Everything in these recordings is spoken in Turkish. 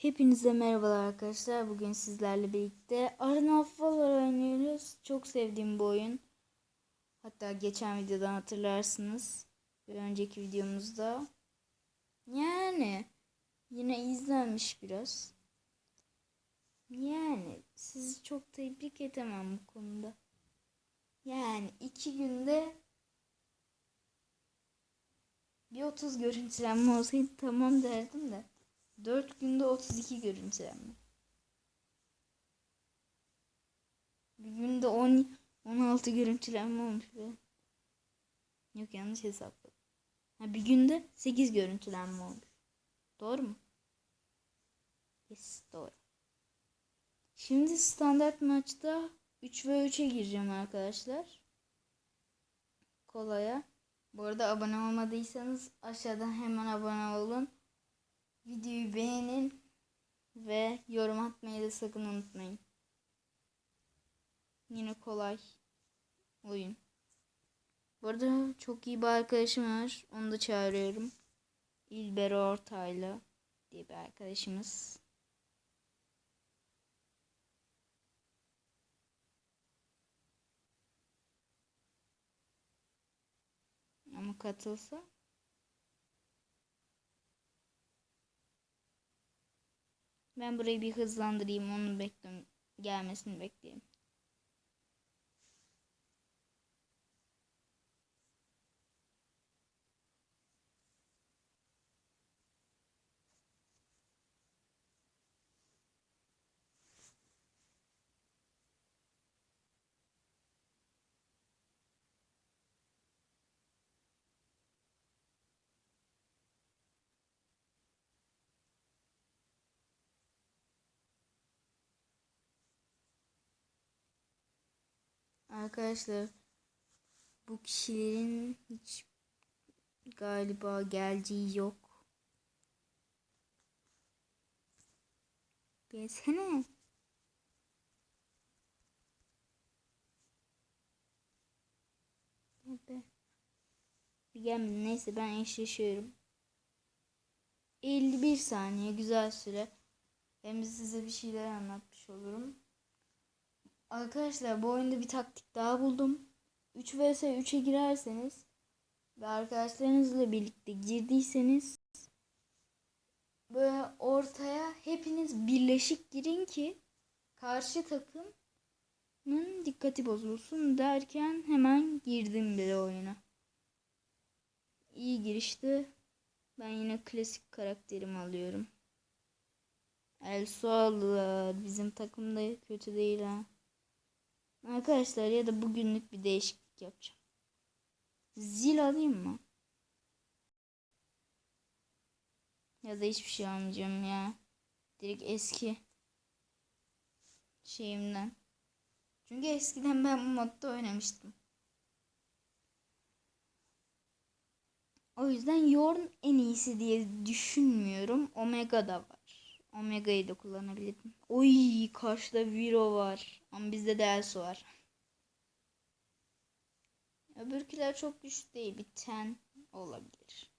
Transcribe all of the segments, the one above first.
Hepinize merhabalar arkadaşlar. Bugün sizlerle birlikte Arena of Valor oynuyoruz. Çok sevdiğim bu oyun. Hatta geçen videodan hatırlarsınız. Bir önceki videomuzda. Yani yine izlenmiş biraz. Yani sizi çok tebrik edemem bu konuda. Yani iki günde bir 30 görüntülenme olsaydı tamam derdim de. 4 günde 32 görüntülenme. Bir günde 10 16 görüntülenme olmuş be. Yok yanlış hesapladım. Ha, bir günde 8 görüntülenme olmuş. Doğru mu? Yes doğru. Şimdi standart maçta 3 ve 3'e gireceğim arkadaşlar. Kolaya. Bu arada abone olmadıysanız aşağıdan hemen abone olun. Videoyu beğenin ve yorum atmayı da sakın unutmayın. Yine kolay oyun. Bu arada çok iyi bir arkadaşım var. Onu da çağırıyorum. İlber Ortaylı diye bir arkadaşımız. Ama katılsa Ben burayı bir hızlandırayım. Onun bekliyorum. Gelmesini bekleyeyim. Arkadaşlar bu kişilerin hiç galiba geleceği yok. Gelsene. Gelmedi. Neyse ben eşleşiyorum. 51 saniye güzel süre. Hem size bir şeyler anlatmış olurum. Arkadaşlar bu oyunda bir taktik daha buldum. 3 vs 3'e girerseniz ve arkadaşlarınızla birlikte girdiyseniz böyle ortaya hepiniz birleşik girin ki karşı takımın dikkati bozulsun derken hemen girdim bile oyuna. İyi girişti. Ben yine klasik karakterimi alıyorum. Elso aldılar. Bizim takımda kötü değil ha. Arkadaşlar ya da bugünlük bir değişiklik yapacağım. Zil alayım mı? Ya da hiçbir şey almayacağım ya. Direkt eski şeyimden. Çünkü eskiden ben bu modda oynamıştım. O yüzden Yorn en iyisi diye düşünmüyorum. Omega da var. Omega'yı da kullanabilirim. Oy karşıda Viro var. Ama bizde de Elso var. Öbürküler çok güçlü değil. Bir ten olabilir.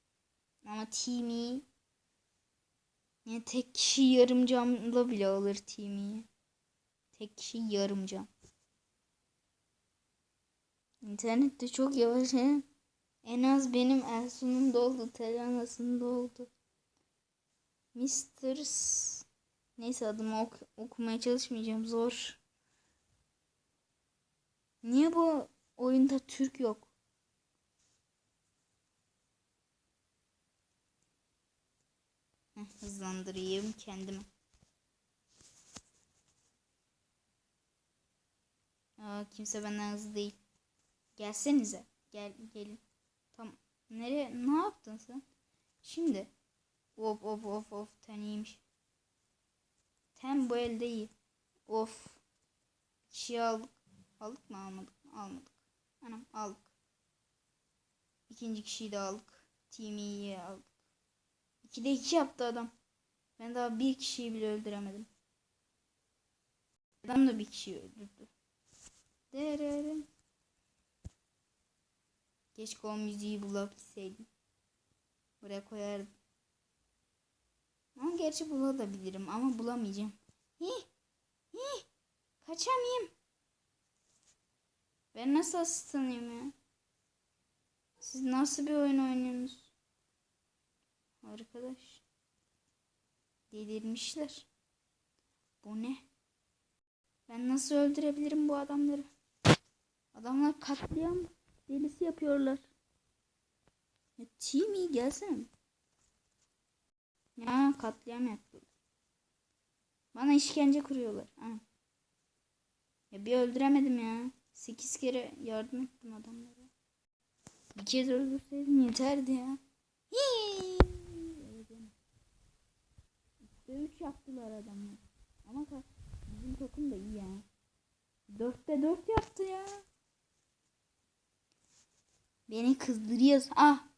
Ama Timmy yani tek kişi yarım camla bile alır Timmy'yi. Tek kişi yarım cam. İnternette çok yavaş he. En az benim Elsu'nun doldu. Terana'sının doldu. Mr. Neyse adımı ok okumaya çalışmayacağım. Zor. Niye bu oyunda Türk yok? Heh, hızlandırayım kendimi. Aa, kimse benden hızlı değil. Gelsenize. Gel gelin. Tamam. Nereye? Ne yaptın sen? Şimdi. Of of of of. Ten iyiymiş. Ten bu elde iyi. Of. Bir şey aldık. Aldık mı almadık mı? Almadık. Anam aldık. İkinci kişiyi de aldık. Timmy'yi aldık. İkide iki yaptı adam. Ben daha bir kişiyi bile öldüremedim. Adam da bir kişiyi öldürdü. Dererim. Keşke o müziği bulabilseydim. Buraya koyardım. Ama gerçi bulabilirim ama bulamayacağım. Hi, hi, kaçamayayım. Ben nasıl asistanıyım ya? Siz nasıl bir oyun oynuyorsunuz? Arkadaş. Delirmişler. Bu ne? Ben nasıl öldürebilirim bu adamları? Adamlar katliam delisi yapıyorlar. Ya Timmy gelsene. Ya katliam yapıyorlar. Bana işkence kuruyorlar. Ha. Ya bir öldüremedim ya. Sekiz kere yardım ettim adamlara. Bir kez öldürseydim yeterdi ya. Hii. Üç yaptılar adamlar. Ama bizim takım da iyi ya. Dörtte dört yaptı ya. Beni kızdırıyorsun. Ah.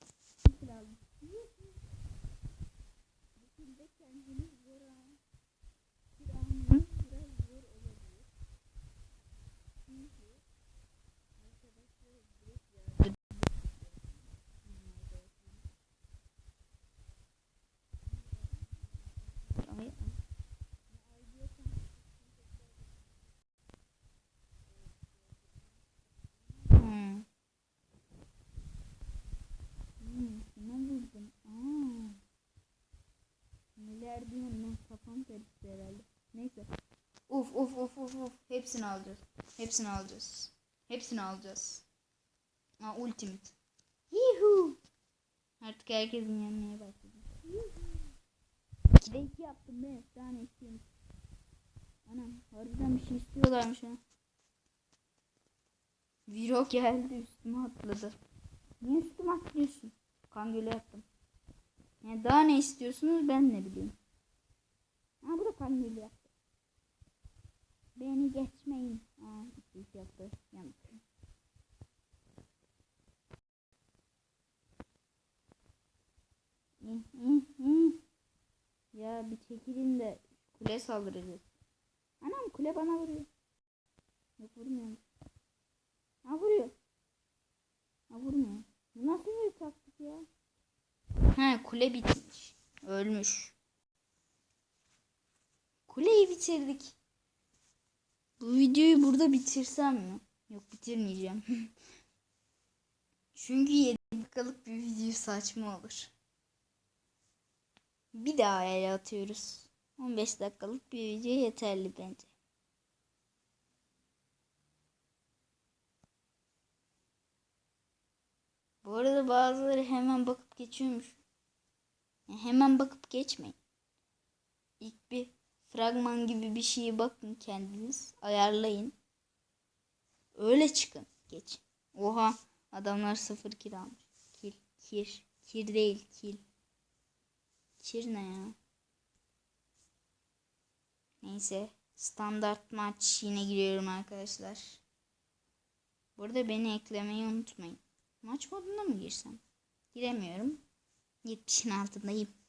Hepsini alacağız. Hepsini alacağız. Hepsini alacağız. Aa ultimate. Yuhu. Artık herkesin yenmeye başladı. İkide iki yaptım be. Daha ne istiyorum? Anam harbiden bir şey istiyorlarmış ha. Viro geldi üstüme atladı. Niye üstüme atlıyorsun? Kan gölü yaptım. Yani daha ne istiyorsunuz ben ne bileyim. Ha bu da kan gölü yaptı. Beni geçmeyin. İki iş yaptı. Yanlış. Hı, hı, hı. Ya bir çekilin de kule saldıracağız. Anam kule bana vuruyor. Yok vurmuyormuş. Ha vuruyor. Ha vurmuyor. Bu nasıl bir taktik ya? Ha kule bitmiş. Ölmüş. Kuleyi bitirdik. Bu videoyu burada bitirsem mi? Yok bitirmeyeceğim. Çünkü 7 dakikalık bir video saçma olur. Bir daha ele atıyoruz. 15 dakikalık bir video yeterli bence. Bu arada bazıları hemen bakıp geçiyormuş. Yani hemen bakıp geçmeyin. İlk bir fragman gibi bir şeye bakın kendiniz. Ayarlayın. Öyle çıkın. Geç. Oha. Adamlar sıfır kill almış. Kil. Kir. Kir değil. Kil. Kir ne ya? Neyse. Standart maç yine giriyorum arkadaşlar. Burada beni eklemeyi unutmayın. Maç modunda mı girsem? Giremiyorum. 70'in altındayım.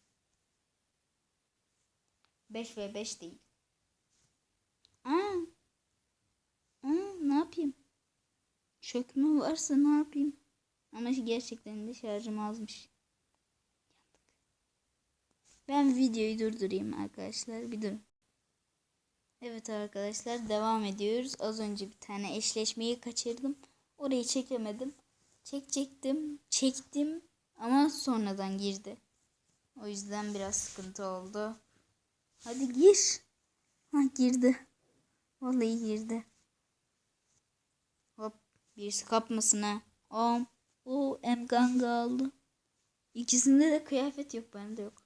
5 ve 5 değil. Aa. Aa, ne yapayım? Çökme varsa ne yapayım? Ama gerçekten de şarjım azmış. Ben videoyu durdurayım arkadaşlar. Bir durun. Evet arkadaşlar devam ediyoruz. Az önce bir tane eşleşmeyi kaçırdım. Orayı çekemedim. Çekecektim. Çektim. Ama sonradan girdi. O yüzden biraz sıkıntı oldu. Hadi gir. Ha girdi. Vallahi girdi. Hop. Birisi kapmasın ha. Om. O emganga aldı. İkisinde de kıyafet yok. Bende yok.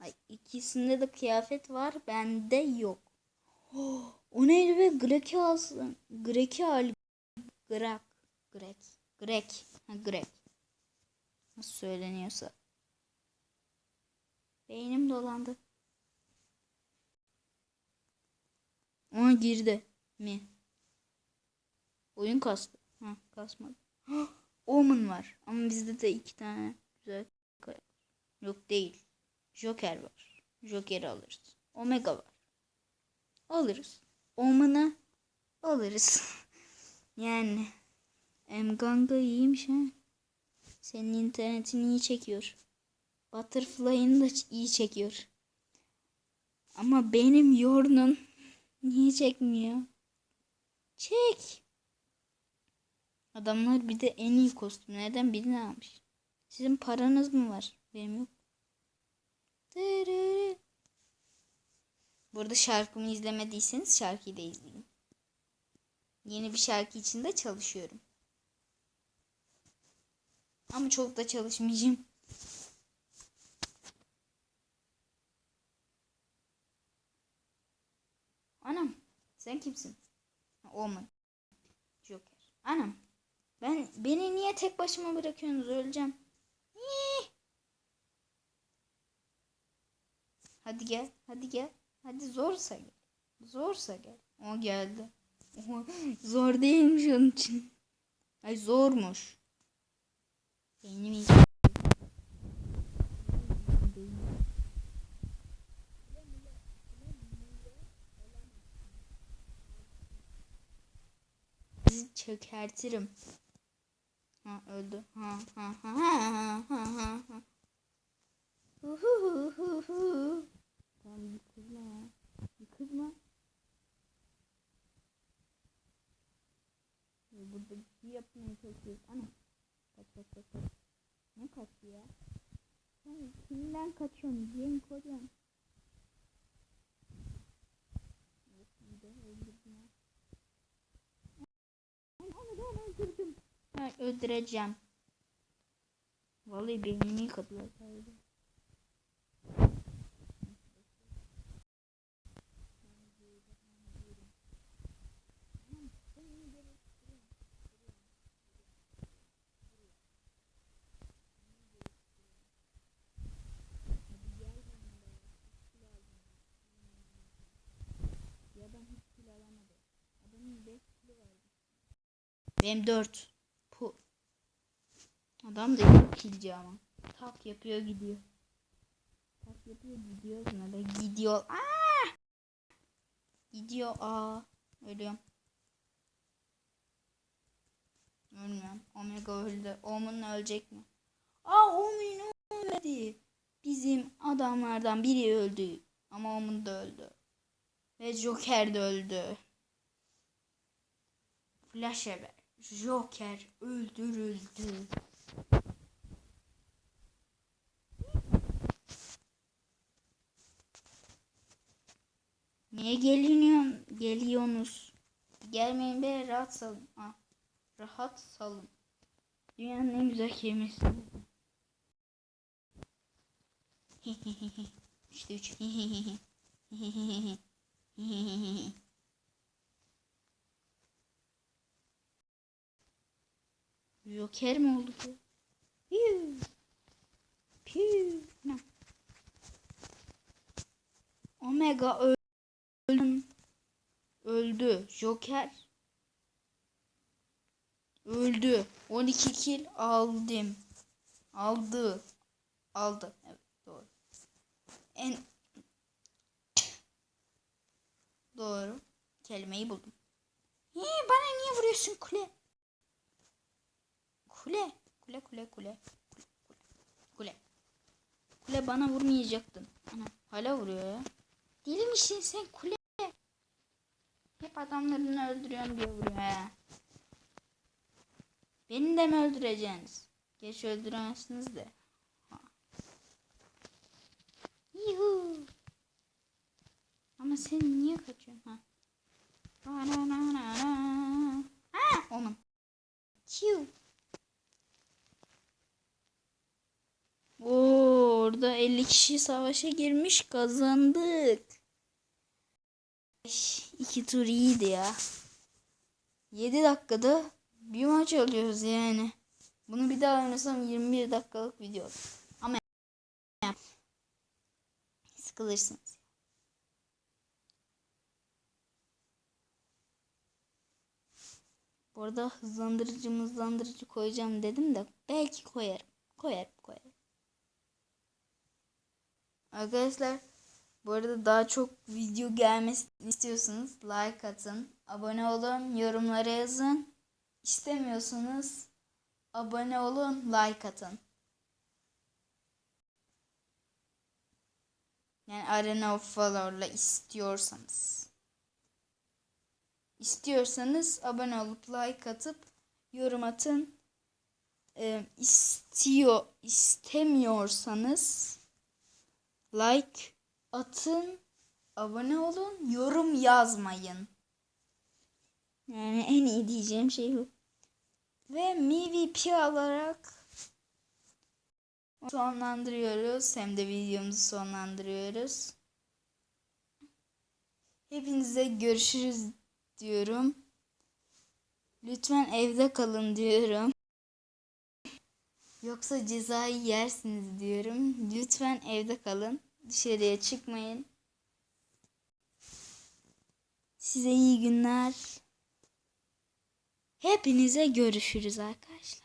Ay, ikisinde de kıyafet var. Bende yok. Oh, o neydi be? Grek'i alsın. Grek'i al. Grek. Grek. Grek. Ha, Grek. Nasıl söyleniyorsa. Beynim dolandı. Ona girdi mi? Oyun kastı. Ha kasmadı. Omen var. Ama bizde de iki tane güzel. Yok değil. Joker var. Joker'i alırız. Omega var. Alırız. Omen'ı alırız. yani. Mganga iyiymiş ha. Senin internetin iyi çekiyor. Butterfly'ın da iyi çekiyor. Ama benim yorunun niye çekmiyor? Çek. Adamlar bir de en iyi kostümlerden birini almış. Sizin paranız mı var? Benim yok. Burada şarkımı izlemediyseniz şarkıyı da izleyin. Yeni bir şarkı için de çalışıyorum. Ama çok da çalışmayacağım. Anam sen kimsin? Omen. Joker. Anam ben beni niye tek başıma bırakıyorsunuz öleceğim. Hii. Hadi gel hadi gel. Hadi zorsa gel. Zorsa gel. O geldi. Oha, zor değilmiş onun için. Ay zormuş. Benim iyi. Sizi çökertirim. Ha öldü. Ha ha ha ha ha ha ha. Hu hu hu hu. Tamam bir kızma ya. Ya Burada bir şey yapmaya çalışıyoruz. Ana. Kaç kaç kaç kaç. Ne kaçtı ya? Sen kimden kaçıyorsun? Yeni koruyorsun. Onu öldüreceğim. Vallahi beynimi yıkadılar. Benim 4. Adam da çok kilci ama. Tak yapıyor gidiyor. Tak yapıyor gidiyor. Ne de gidiyor. Aa! Gidiyor. Aa. Ölüyorum. Ölmüyorum. Omega öldü. Omen ölecek mi? Aa Omen ölmedi. Bizim adamlardan biri öldü. Ama Omen da öldü. Ve Joker de öldü. Flash haber. Joker öldürüldü. Niye geliyorsun? Geliyorsunuz. Gelmeyin be rahat salın. Ha. Rahat salın. Dünyanın en güzel kelimesi. işte üç. Joker mi oldu bu? Piu. Piu. Omega öldü. Öldü. Joker öldü. 12 kill aldım. Aldı. Aldı. Evet doğru. En doğru kelimeyi buldum. Hii, bana niye vuruyorsun kule? Kule. Kule kule kule. Kule. Kule. Kule bana vurmayacaktın. Ana hala vuruyor ya. Deli misin sen kule? Hep adamlarını öldürüyorsun diye vuruyor ha. Beni de mi öldüreceksiniz? Geç öldüremezsiniz de. Ha. Yuhu. Ama sen niye kaçıyorsun ha? Na na na na na. Ha, onun. Q. Oo, orada 50 kişi savaşa girmiş kazandık. İki tur iyiydi ya. 7 dakikada bir maç alıyoruz yani. Bunu bir daha oynasam 21 dakikalık video. Ama sıkılırsınız. Bu arada hızlandırıcı hızlandırıcı koyacağım dedim de belki koyarım. Koyarım koyarım. Arkadaşlar bu arada daha çok video gelmesini istiyorsanız like atın, abone olun, yorumlara yazın. İstemiyorsanız abone olun, like atın. Yani Arena of Valor'la istiyorsanız. İstiyorsanız abone olup like atıp yorum atın. Ee, istiyor istemiyorsanız like atın, abone olun, yorum yazmayın. Yani en iyi diyeceğim şey bu. Ve MVP olarak sonlandırıyoruz. Hem de videomuzu sonlandırıyoruz. Hepinize görüşürüz diyorum. Lütfen evde kalın diyorum. Yoksa cezayı yersiniz diyorum. Lütfen evde kalın. Dışarıya çıkmayın. Size iyi günler. Hepinize görüşürüz arkadaşlar.